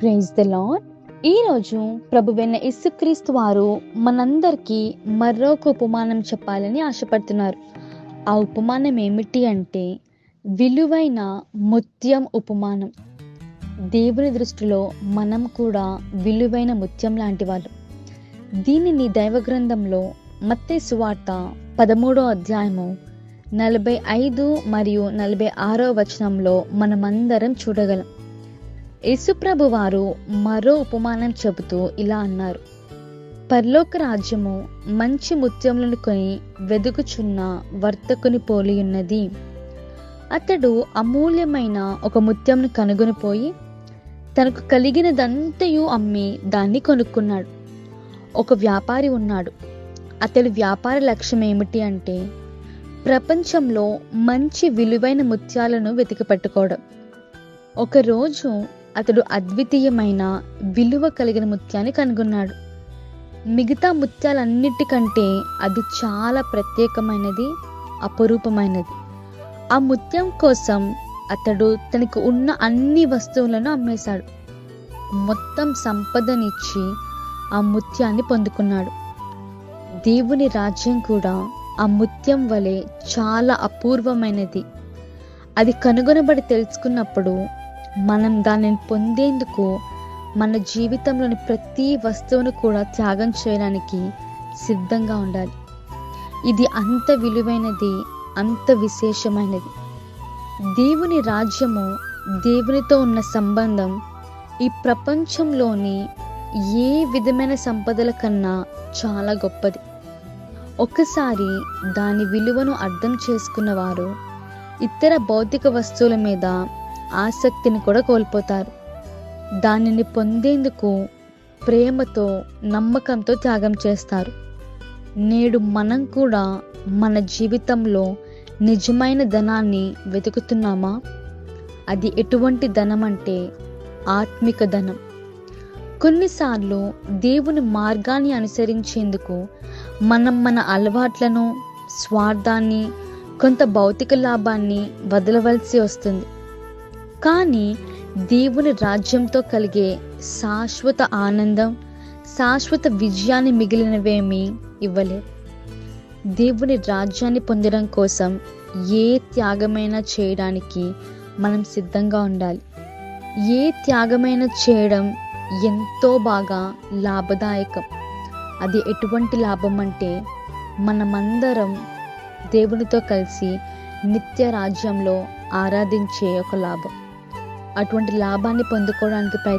Praise the lord ఈరోజు ప్రభువైన యేసుక్రీస్తు వారు మనందరికీ మరొక ఉపమానం చెప్పాలని ఆశపడుతున్నారు. ఆ ఉపమానం ఏమిటి అంటే విలువైన ముత్యం ఉపమానం. దేవుని దృష్టిలో మనం కూడా విలువైన ముత్యం లాంటి వాళ్ళు. దీనిని దైవ గ్రంథంలో మత్తే సువార్త పదమూడో అధ్యాయము నలభై ఐదు మరియు నలభై ఆరో వచనంలో మనమందరం చూడగలం. యేసుప్రభు వారు మరో ఉపమానం చెబుతూ ఇలా అన్నారు. పరలోక రాజ్యము మంచి ముత్యములను కొని వెదుకుచున్న వర్తకుని పోలి ఉన్నది. అతడు అమూల్యమైన ఒక ముత్యంను కనుగొనిపోయి తనకు కలిగినదంతయు అమ్మి దాన్ని కొనుక్కున్నాడు. ఒక వ్యాపారి ఉన్నాడు. అతడి వ్యాపార లక్ష్యం ఏమిటి అంటే ప్రపంచంలో మంచి విలువైన ముత్యాలను వెతికి పెట్టుకోవడం ఒకరోజు అతడు అద్వితీయమైన విలువ కలిగిన ముత్యాన్ని కనుగొన్నాడు. మిగతా ముత్యాలన్నిటికంటే అది చాలా ప్రత్యేకమైనది అపురూపమైనది. ఆ ముత్యం కోసం అతడు తనకు ఉన్న అన్ని వస్తువులను అమ్మేశాడు. మొత్తం సంపదనిచ్చి ఆ ముత్యాన్ని పొందుకున్నాడు. దేవుని రాజ్యం కూడా ఆ ముత్యం వలె చాలా అపూర్వమైనది. అది కనుగొనబడి తెలుసుకున్నప్పుడు మనం దానిని పొందేందుకు మన జీవితంలోని ప్రతి వస్తువును కూడా త్యాగం చేయడానికి సిద్ధంగా ఉండాలి. ఇది అంత విలువైనది అంత విశేషమైనది. దేవుని రాజ్యము దేవునితో ఉన్న సంబంధం ఈ ప్రపంచంలోని ఏ విధమైన సంపదల కన్నా చాలా గొప్పది. ఒక్కసారి దాని విలువను అర్థం చేసుకున్నవారు ఇతర భౌతిక వస్తువుల మీద ఆసక్తిని కూడా కోల్పోతారు. దానిని పొందేందుకు ప్రేమతో నమ్మకంతో త్యాగం చేస్తారు. నేడు మనం కూడా మన జీవితంలో నిజమైన ధనాన్ని వెతుకుతున్నామా? అది ఎటువంటి ధనం అంటే ఆత్మిక ధనం. కొన్నిసార్లు దేవుని మార్గాన్ని అనుసరించేందుకు మనం మన అలవాట్లను స్వార్థాన్ని కొంత భౌతిక లాభాన్ని వదలవలసి వస్తుంది. కానీ దేవుని రాజ్యంతో కలిగే శాశ్వత ఆనందం శాశ్వత విజయాన్ని మిగిలినవేమీ ఇవ్వలేవు దేవుని రాజ్యాన్ని పొందడం కోసం ఏ త్యాగమైనా చేయడానికి మనం సిద్ధంగా ఉండాలి. ఏ త్యాగమైనా చేయడం ఎంతో బాగా లాభదాయకం. అది ఎటువంటి లాభం అంటే మనమందరం దేవునితో కలిసి నిత్య రాజ్యంలో ఆరాధించే ఒక లాభం. అటువంటి లాభాన్ని పొందుకోవడానికి ప్రయత్